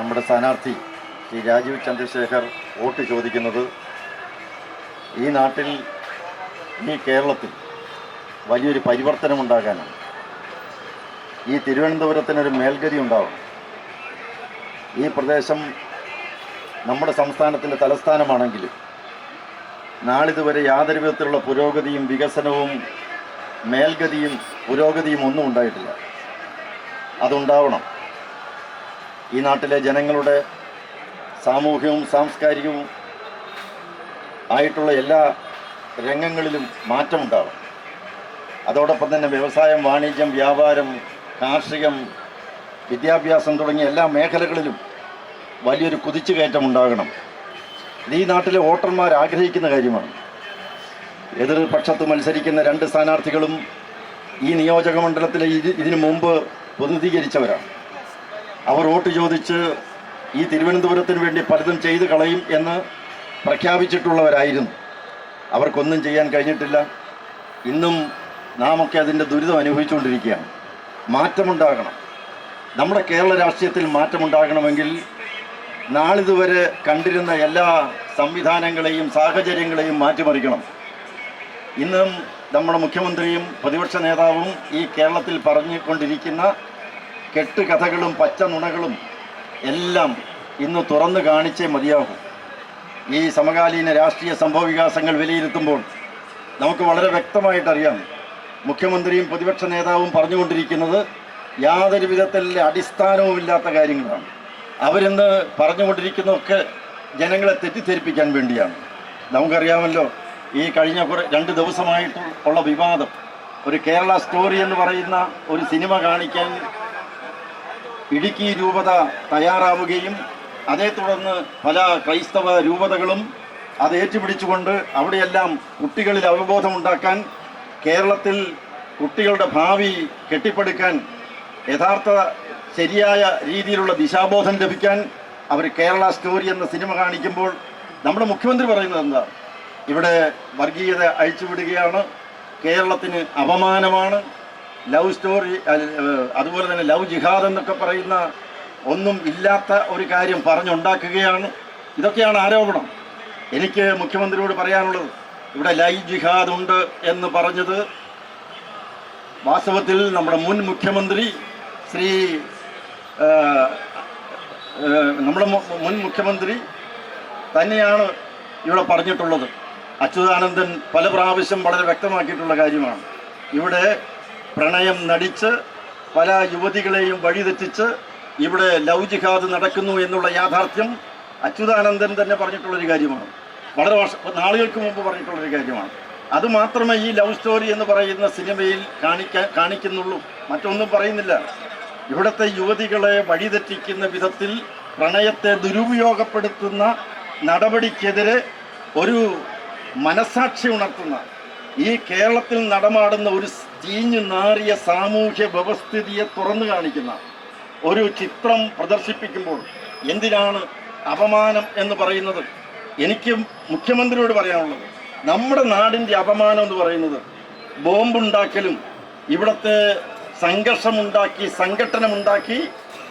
നമ്മുടെ സ്ഥാനാർത്ഥി ശ്രീ രാജീവ് ചന്ദ്രശേഖർ വോട്ട് ചോദിക്കുന്നത് ഈ നാട്ടിൽ ഈ കേരളത്തിൽ വലിയൊരു പരിവർത്തനമുണ്ടാകാനാണ്. ഈ തിരുവനന്തപുരത്തിനൊരു മേൽഗതി ഉണ്ടാവും. ഈ പ്രദേശം നമ്മുടെ സംസ്ഥാനത്തിന്റെ തലസ്ഥാനമാണെങ്കിലും നാളിതുവരെ യാതൊരു വിധത്തിലുള്ള പുരോഗതിയും വികസനവും മേൽഗതിയും പുരോഗതിയും ഒന്നും ഉണ്ടായിട്ടില്ല. അതുണ്ടാവണം. ഈ നാട്ടിലെ ജനങ്ങളുടെ സാമൂഹ്യവും സാംസ്കാരികവും ആയിട്ടുള്ള എല്ലാ രംഗങ്ങളിലും മാറ്റമുണ്ടാകും അതോടൊപ്പം തന്നെ വ്യവസായം വാണിജ്യം വ്യാപാരം കാർഷികം വിദ്യാഭ്യാസം തുടങ്ങിയ എല്ലാ മേഖലകളിലും വലിയൊരു കുതിച്ചുകയറ്റം ഉണ്ടാകണം. ഇത് ഈ നാട്ടിലെ വോട്ടർമാർ ആഗ്രഹിക്കുന്ന കാര്യമാണ്. എതിർപക്ഷത്ത് മത്സരിക്കുന്ന രണ്ട് സ്ഥാനാർത്ഥികളും ഈ നിയോജക മണ്ഡലത്തിലെ ഇത് ഇതിനു മുമ്പ് പ്രതിനിധീകരിച്ചവരാണ്. അവർ വോട്ട് ചോദിച്ച് ഈ തിരുവനന്തപുരത്തിന് വേണ്ടി പലതും ചെയ്തു കളയും എന്ന് പ്രഖ്യാപിച്ചിട്ടുള്ളവരായിരുന്നു. അവർക്കൊന്നും ചെയ്യാൻ കഴിഞ്ഞിട്ടില്ല. ഇന്നും നാമൊക്കെ അതിന്റെ ദുരിതം അനുഭവിച്ചുകൊണ്ടിരിക്കുകയാണ്. മാറ്റമുണ്ടാകണം. നമ്മുടെ കേരള രാഷ്ട്രീയത്തിൽ മാറ്റമുണ്ടാകണമെങ്കിൽ നാളിതുവരെ കണ്ടിരുന്ന എല്ലാ സംവിധാനങ്ങളെയും സാഹചര്യങ്ങളെയും മാറ്റിമറിക്കണം. ഇന്നും നമ്മുടെ മുഖ്യമന്ത്രിയും പ്രതിപക്ഷ നേതാവും ഈ കേരളത്തിൽ പറഞ്ഞുകൊണ്ടിരിക്കുന്ന കെട്ടുകഥകളും പച്ച നുണകളും എല്ലാം ഇന്ന് തുറന്നു കാണിച്ചേ മതിയാകും. ഈ സമകാലീന രാഷ്ട്രീയ സംഭവ വികാസങ്ങൾ വിലയിരുത്തുമ്പോൾ നമുക്ക് വളരെ വ്യക്തമായിട്ടറിയാം. മുഖ്യമന്ത്രിയും പ്രതിപക്ഷ നേതാവും പറഞ്ഞുകൊണ്ടിരിക്കുന്നത് യാതൊരു വിധത്തിൽ അടിസ്ഥാനവുമില്ലാത്ത കാര്യങ്ങളാണ്. അവരിന്ന് പറഞ്ഞുകൊണ്ടിരിക്കുന്നതൊക്കെ ജനങ്ങളെ തെറ്റിദ്ധരിപ്പിക്കാൻ വേണ്ടിയാണ്. നമുക്കറിയാമല്ലോ ഈ കഴിഞ്ഞ കുറെ രണ്ട് ദിവസമായിട്ട് ഉള്ള വിവാദം ഒരു കേരള സ്റ്റോറി എന്ന് പറയുന്ന ഒരു സിനിമ കാണിക്കാൻ ഇടുക്കി രൂപത തയ്യാറാവുകയും അതേ തുടർന്ന് പല ക്രൈസ്തവ രൂപതകളും അത് ഏറ്റുപിടിച്ചുകൊണ്ട് അവിടെയെല്ലാം കുട്ടികളിൽ അവബോധമുണ്ടാക്കാൻ കേരളത്തിൽ കുട്ടികളുടെ ഭാവി കെട്ടിപ്പടുക്കാൻ യഥാർത്ഥ ശരിയായ രീതിയിലുള്ള ദിശാബോധം ലഭിക്കാൻ അവർ കേരള സ്റ്റോറി എന്ന സിനിമ കാണിക്കുമ്പോൾ നമ്മുടെ മുഖ്യമന്ത്രി പറയുന്നത് എന്താ? ഇവിടെ വർഗീയത അഴിച്ചുവിടുകയാണ് കേരളത്തിന് അപമാനമാണ് ലവ് സ്റ്റോറി അതുപോലെ തന്നെ ലവ് ജിഹാദ് എന്നൊക്കെ പറയുന്ന ഒന്നും ഇല്ലാത്ത ഒരു കാര്യം പറഞ്ഞുണ്ടാക്കുകയാണ്. ഇതൊക്കെയാണ് ആരോപണം. എനിക്ക് മുഖ്യമന്ത്രിയോട് പറയാനുള്ളത് ഇവിടെ ലൈ ജിഹാദ് ഉണ്ട് എന്ന് പറഞ്ഞത് വാസ്തവത്തിൽ നമ്മുടെ മുൻ മുഖ്യമന്ത്രി ശ്രീ നമ്മുടെ മുൻ മുഖ്യമന്ത്രി തന്നെയാണ് ഇവിടെ പറഞ്ഞിട്ടുള്ളത്. അച്യുതാനന്ദൻ പല പ്രാവശ്യം വളരെ വ്യക്തമാക്കിയിട്ടുള്ള കാര്യമാണ്. ഇവിടെ പ്രണയം നടിച്ച് പല യുവതികളെയും വഴിതെറ്റിച്ച് ഇവിടെ ലവ് ജിഹാദ് നടക്കുന്നു എന്നുള്ള യാഥാർത്ഥ്യം അച്യുതാനന്ദൻ തന്നെ പറഞ്ഞിട്ടുള്ളൊരു കാര്യമാണ്. വളരെ വർഷ നാളുകൾക്ക് മുമ്പ് പറഞ്ഞിട്ടുള്ളൊരു കാര്യമാണ്. അത് മാത്രമേ ഈ ലവ് സ്റ്റോറി എന്ന് പറയുന്ന സിനിമയിൽ കാണിക്കാൻ കാണിക്കുന്നുള്ളൂ. മറ്റൊന്നും പറയുന്നില്ല. ഇവിടുത്തെ യുവതികളെ വഴിതെറ്റിക്കുന്ന വിധത്തിൽ പ്രണയത്തെ ദുരുപയോഗപ്പെടുത്തുന്ന നടപടിക്കെതിരെ ഒരു മനസാക്ഷി ഉണർത്തുന്ന ഈ കേരളത്തിൽ നടമാടുന്ന ഒരു ചീഞ്ഞു നാറിയ സാമൂഹ്യ വ്യവസ്ഥിതിയെ തുറന്നു കാണിക്കുന്ന ഒരു ചിത്രം പ്രദർശിപ്പിക്കുമ്പോൾ എന്തിനാണ് അപമാനം എന്ന് പറയുന്നത്? എനിക്ക് മുഖ്യമന്ത്രിയോട് പറയാനുള്ളത്. നമ്മുടെ നാടിന്റെ അപമാനം എന്ന് പറയുന്നത് ബോംബുണ്ടാക്കലും ഇവിടുത്തെ സംഘർഷമുണ്ടാക്കി സംഘട്ടനമുണ്ടാക്കി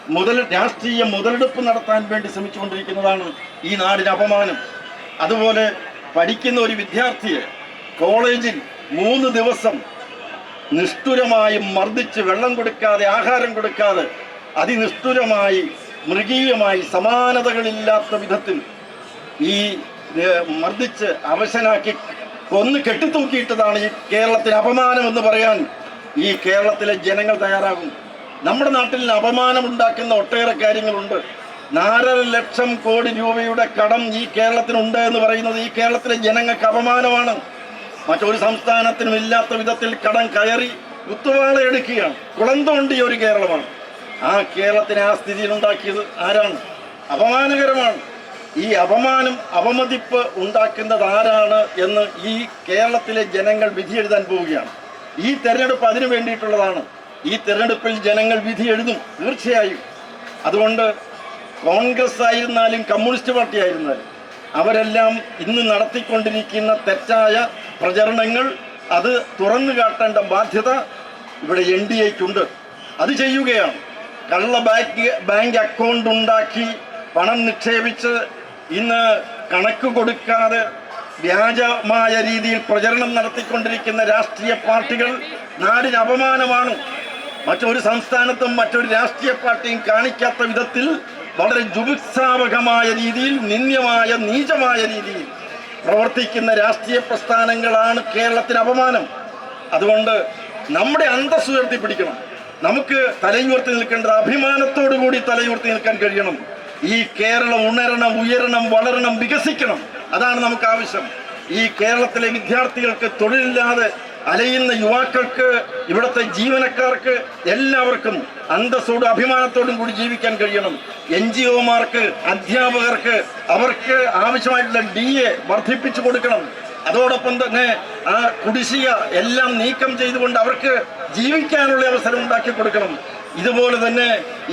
മുതൽ രാഷ്ട്രീയ മുതലെടുപ്പ് നടത്താൻ വേണ്ടി ശ്രമിച്ചുകൊണ്ടിരിക്കുന്നതാണ് ഈ നാടിന് അപമാനം. അതുപോലെ പഠിക്കുന്ന ഒരു വിദ്യാർത്ഥിയെ കോളേജിൽ മൂന്ന് ദിവസം നിഷ്ഠുരമായി മർദ്ദിച്ച് വെള്ളം കൊടുക്കാതെ ആഹാരം കൊടുക്കാതെ അതിനിഷ്ഠുരമായി മൃഗീയമായി സമാനതകളില്ലാത്ത വിധത്തിൽ ഈ മർദ്ദിച്ച് അവശനാക്കി കൊന്ന് കെട്ടിത്തൂക്കിയിട്ടതാണ് ഈ കേരളത്തിന് അപമാനം എന്ന് പറയാൻ ഈ കേരളത്തിലെ ജനങ്ങൾ തയ്യാറാകും നമ്മുടെ നാട്ടിൽ അപമാനം ഉണ്ടാക്കുന്ന ഒട്ടേറെ കാര്യങ്ങളുണ്ട്. നാലര ലക്ഷം കോടി രൂപയുടെ കടം ഈ കേരളത്തിനുണ്ട് എന്ന് പറയുന്നത് ഈ കേരളത്തിലെ ജനങ്ങൾക്ക് അപമാനമാണ്. മറ്റൊരു സംസ്ഥാനത്തിനും ഇല്ലാത്ത വിധത്തിൽ കടം കയറി കുത്തുവാള എടുക്കുകയാണ്. കുളം തോണ്ടിയ ഒരു കേരളമാണ്. ആ കേരളത്തിനെ ആ സ്ഥിതിയിൽ ഉണ്ടാക്കിയത് ആരാണ്? അപമാനകരമാണ്. ഈ അപമാനം അപമതിപ്പ് ഉണ്ടാക്കുന്നത് ആരാണ് എന്ന് ഈ കേരളത്തിലെ ജനങ്ങൾ വിധി എഴുതാൻ പോവുകയാണ്. ഈ തെരഞ്ഞെടുപ്പ് അതിനു വേണ്ടിയിട്ടുള്ളതാണ്. ഈ തെരഞ്ഞെടുപ്പിൽ ജനങ്ങൾ വിധി എഴുതും തീർച്ചയായും. അതുകൊണ്ട് കോൺഗ്രസ് ആയിരുന്നാലും കമ്മ്യൂണിസ്റ്റ് പാർട്ടി ആയിരുന്നാലും അവരെല്ലാം ഇന്ന് നടത്തിക്കൊണ്ടിരിക്കുന്ന തെറ്റായ പ്രചരണങ്ങൾ അത് തുറന്നു കാട്ടേണ്ട ബാധ്യത ഇവിടെ എൻ ഡി എക്കുണ്ട് അത് ചെയ്യുകയാണ്. കള്ള ബാങ്ക് ബാങ്ക് അക്കൗണ്ട് ഉണ്ടാക്കി പണം നിക്ഷേപിച്ച് ഇന്ന് കണക്ക് കൊടുക്കാതെ വ്യാജമായ രീതിയിൽ പ്രചരണം നടത്തിക്കൊണ്ടിരിക്കുന്ന രാഷ്ട്രീയ പാർട്ടികൾ നാടിന് അപമാനമാണ്. മറ്റൊരു സംസ്ഥാനത്തും മറ്റൊരു രാഷ്ട്രീയ പാർട്ടിയും കാണിക്കാത്ത വിധത്തിൽ വളരെ ജുഗുപ്സാവകമായ രീതിയിൽ നിന്ദ്യമായ നീചമായ രീതിയിൽ പ്രവർത്തിക്കുന്ന രാഷ്ട്രീയ പ്രസ്ഥാനങ്ങളാണ് കേരളത്തിന് അപമാനം. അതുകൊണ്ട് നമ്മുടെ അന്തസ് ഉയർത്തിപ്പിടിക്കണം. നമുക്ക് തലയുയർത്തി നിൽക്കേണ്ടത് അഭിമാനത്തോടു കൂടി തലയുയർത്തി നിൽക്കാൻ കഴിയണം. ഈ കേരളം ഉണരണം ഉയരണം വളരണം വികസിക്കണം. അതാണ് നമുക്ക് ആവശ്യം. ഈ കേരളത്തിലെ വിദ്യാർത്ഥികൾക്ക് തൊഴിലില്ലാതെ അലയുന്ന യുവാക്കൾക്ക് ഇവിടുത്തെ ജീവനക്കാർക്ക് എല്ലാവർക്കും അന്തസ്സോടും അഭിമാനത്തോടും കൂടി ജീവിക്കാൻ കഴിയണം. എൻ ജി ഒമാർക്ക് അധ്യാപകർക്ക് അവർക്ക് ആവശ്യമായിട്ടുള്ള ഡി എ വർദ്ധിപ്പിച്ചു കൊടുക്കണം. അതോടൊപ്പം തന്നെ ആ കുടിശ്ശിക എല്ലാം നീക്കം ചെയ്തുകൊണ്ട് അവർക്ക് ജീവിക്കാനുള്ള അവസരം ഉണ്ടാക്കി കൊടുക്കണം. ഇതുപോലെ തന്നെ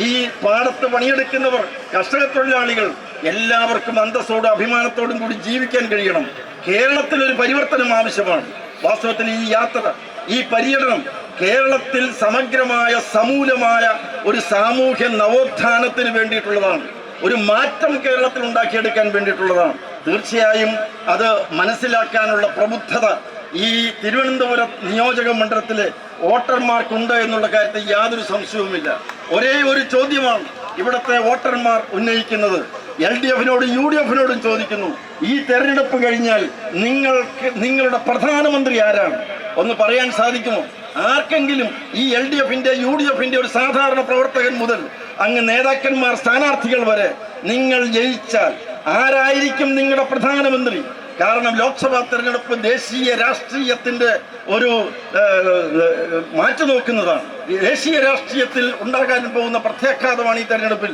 ഈ പാടത്ത് പണിയെടുക്കുന്നവർ കർഷക തൊഴിലാളികൾ എല്ലാവർക്കും അന്തസ്സോടും അഭിമാനത്തോടും കൂടി ജീവിക്കാൻ കഴിയണം. കേരളത്തിൽ ഒരു പരിവർത്തനം ആവശ്യമാണ്. വാസ്തവത്തിൽ ഈ യാത്ര ഈ പര്യടനം കേരളത്തിൽ സമഗ്രമായ സമൂലമായ ഒരു സാമൂഹ്യ നവോത്ഥാനത്തിന് വേണ്ടിയിട്ടുള്ളതാണ്. ഒരു മാറ്റം കേരളത്തിൽ ഉണ്ടാക്കിയെടുക്കാൻ വേണ്ടിയിട്ടുള്ളതാണ്. തീർച്ചയായും അത് മനസ്സിലാക്കാനുള്ള പ്രബുദ്ധത ഈ തിരുവനന്തപുരം നിയോജക മണ്ഡലത്തിലെ വോട്ടർമാർക്കുണ്ട് എന്നുള്ള കാര്യത്തിൽ യാതൊരു സംശയവുമില്ല. ഒരേ ഒരു ചോദ്യമാണ് ഇവിടുത്തെ വോട്ടർമാർ ഉന്നയിക്കുന്നത്. എൽ ഡി എഫിനോടും യു ഡി എഫിനോടും ചോദിക്കുന്നു ഈ തെരഞ്ഞെടുപ്പ് കഴിഞ്ഞാൽ നിങ്ങൾക്ക് നിങ്ങളുടെ പ്രധാനമന്ത്രി ആരാണ്? ഒന്ന് പറയാൻ സാധിക്കുമോ? ആർക്കെങ്കിലും ഈ എൽ ഡി എഫിന്റെ യു ഡി എഫിന്റെ ഒരു സാധാരണ പ്രവർത്തകൻ മുതൽ അങ്ങ് നേതാക്കന്മാർ സ്ഥാനാർത്ഥികൾ വരെ നിങ്ങൾ ജയിച്ചാൽ ആരായിരിക്കും നിങ്ങളുടെ പ്രധാനമന്ത്രി? കാരണം ലോക്സഭാ തെരഞ്ഞെടുപ്പ് ദേശീയ രാഷ്ട്രീയത്തിന്റെ ഒരു മാറ്റി നോക്കുന്നതാണ്. ദേശീയ രാഷ്ട്രീയത്തിൽ ഉണ്ടാകാൻ പോകുന്ന പ്രത്യാഘാതമാണ് ഈ തെരഞ്ഞെടുപ്പിൽ.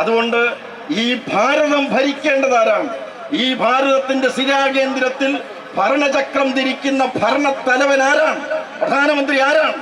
അതുകൊണ്ട് ഈ ഭാരതം ഭരിക്കേണ്ടത് ആരാണ്? ഈ ഭാരതത്തിന്റെ സിരാകേന്ദ്രത്തിൽ ഭരണചക്രം തിരിക്കുന്ന ഭരണത്തലവൻ ആരാണ്? പ്രധാനമന്ത്രി ആരാണ്?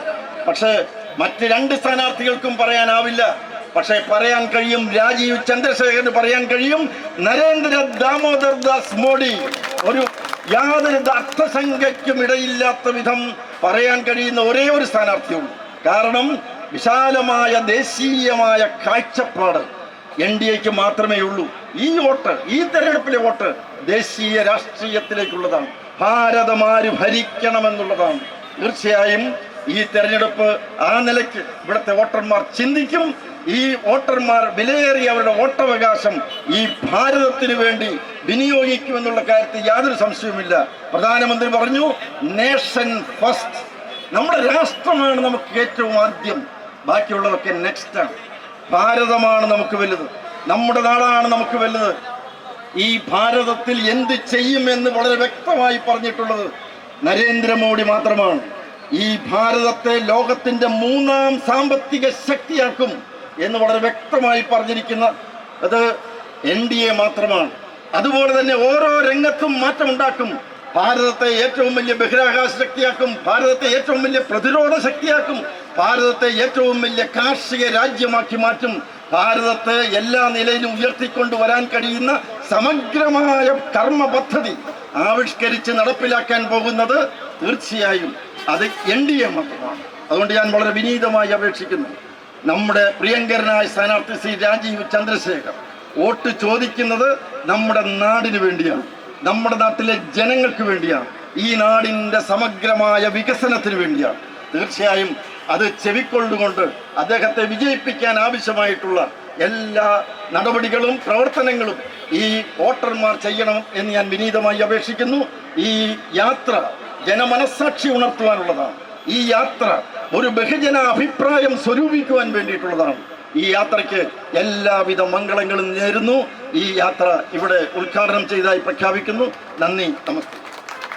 പക്ഷെ മറ്റ് രണ്ട് സ്ഥാനാർത്ഥികൾക്കും പറയാനാവില്ല. പക്ഷെ പറയാൻ കഴിയും രാജീവ് ചന്ദ്രശേഖരന് പറയാൻ കഴിയും നരേന്ദ്ര ദാമോദർ ദാസ് മോഡി. ഒരു യാതൊരു അർത്ഥസംഖ്യയ്ക്കും ഇടയില്ലാത്ത വിധം പറയാൻ കഴിയുന്ന ഒരേ ഒരു സ്ഥാനാർത്ഥിയുള്ളൂ കാരണം വിശാലമായ ദേശീയമായ കാഴ്ചപ്പാട് എൻ ഡി എക്ക് മാത്രമേ ഉള്ളൂ. ഈ വോട്ട് ഈ തെരഞ്ഞെടുപ്പിലെ വോട്ട് ദേശീയ രാഷ്ട്രീയത്തിലേക്കുള്ളതാണ്. ഭാരതമാര് ഭരിക്കണമെന്നുള്ളതാണ്. തീർച്ചയായും ഈ തെരഞ്ഞെടുപ്പ് ആ നിലയ്ക്ക് ഇവിടുത്തെ വോട്ടർമാർ ചിന്തിക്കും. ഈ വോട്ടർമാർ വിലയേറിയ അവരുടെ വോട്ടവകാശം ഈ ഭാരതത്തിന് വേണ്ടി വിനിയോഗിക്കുമെന്നുള്ള കാര്യത്തിൽ യാതൊരു സംശയവുമില്ല. പ്രധാനമന്ത്രി പറഞ്ഞു നേഷൻ ഫസ്റ്റ്. നമ്മുടെ രാഷ്ട്രമാണ് നമുക്ക് ഏറ്റവും ആദ്യം. ബാക്കിയുള്ളതൊക്കെ നെക്സ്റ്റ് ആണ്. ഭാരതമാണ് നമുക്ക് വലുത്. നമ്മുടെ നാടാണ് നമുക്ക് വലുത്. ഈ ഭാരതത്തിൽ എന്ത് ചെയ്യുമെന്ന് വളരെ വ്യക്തമായി പറഞ്ഞിട്ടുള്ളത് നരേന്ദ്രമോദി മാത്രമാണ്. ഈ ഭാരതത്തെ ലോകത്തിന്റെ മൂന്നാം സാമ്പത്തിക ശക്തിയാക്കും എന്ന് വളരെ വ്യക്തമായി പറഞ്ഞിരിക്കുന്ന അത് എൻ ഡി എ മാത്രമാണ്. അതുപോലെ തന്നെ ഓരോ രംഗത്തും മാറ്റമുണ്ടാക്കും. ഭാരതത്തെ ഏറ്റവും വലിയ ബഹിരാകാശ ശക്തിയാക്കും. ഭാരതത്തെ ഏറ്റവും വലിയ പ്രതിരോധ ശക്തിയാക്കും. ഭാരതത്തെ ഏറ്റവും വലിയ കാർഷിക രാജ്യമാക്കി മാറ്റും. ഭാരതത്തെ എല്ലാ നിലയിലും ഉയർത്തിക്കൊണ്ടുവരാൻ കഴിയുന്ന സമഗ്രമായ കർമ്മ പദ്ധതി ആവിഷ്കരിച്ച് നടപ്പിലാക്കാൻ പോകുന്നത് തീർച്ചയായും അത് എൻ ഡി എ മാത്രമാണ്. അതുകൊണ്ട് ഞാൻ വളരെ വിനീതമായി അപേക്ഷിക്കുന്നു. നമ്മുടെ പ്രിയങ്കരനായ സ്ഥാനാർത്ഥി ശ്രീ രാജീവ് ചന്ദ്രശേഖർ വോട്ട് ചോദിക്കുന്നത് നമ്മുടെ നാടിന് വേണ്ടിയാണ്. നമ്മുടെ നാട്ടിലെ ജനങ്ങൾക്ക് വേണ്ടിയാണ്. ഈ നാടിന്റെ സമഗ്രമായ വികസനത്തിന് വേണ്ടിയാണ്. തീർച്ചയായും അത് ചെവിക്കൊള്ളുകൊണ്ട് അദ്ദേഹത്തെ വിജയിപ്പിക്കാൻ ആവശ്യമായിട്ടുള്ള എല്ലാ നടപടികളും പ്രവർത്തനങ്ങളും ഈ വോട്ടർമാർ ചെയ്യണം എന്ന് ഞാൻ വിനീതമായി അപേക്ഷിക്കുന്നു. ഈ യാത്ര ജനമനസാക്ഷി ഉണർത്തുവാനുള്ളതാണ്. ഈ യാത്ര ഒരു ബഹുജന അഭിപ്രായം സ്വരൂപിക്കുവാൻ വേണ്ടിയിട്ടുള്ളതാണ്. ഈ യാത്രയ്ക്ക് എല്ലാവിധ മംഗളങ്ങളും നേരുന്നു. ഈ യാത്ര ഇവിടെ ഉദ്ഘാടനം ചെയ്തതായി പ്രഖ്യാപിക്കുന്നു. നന്ദി നമസ്കാരം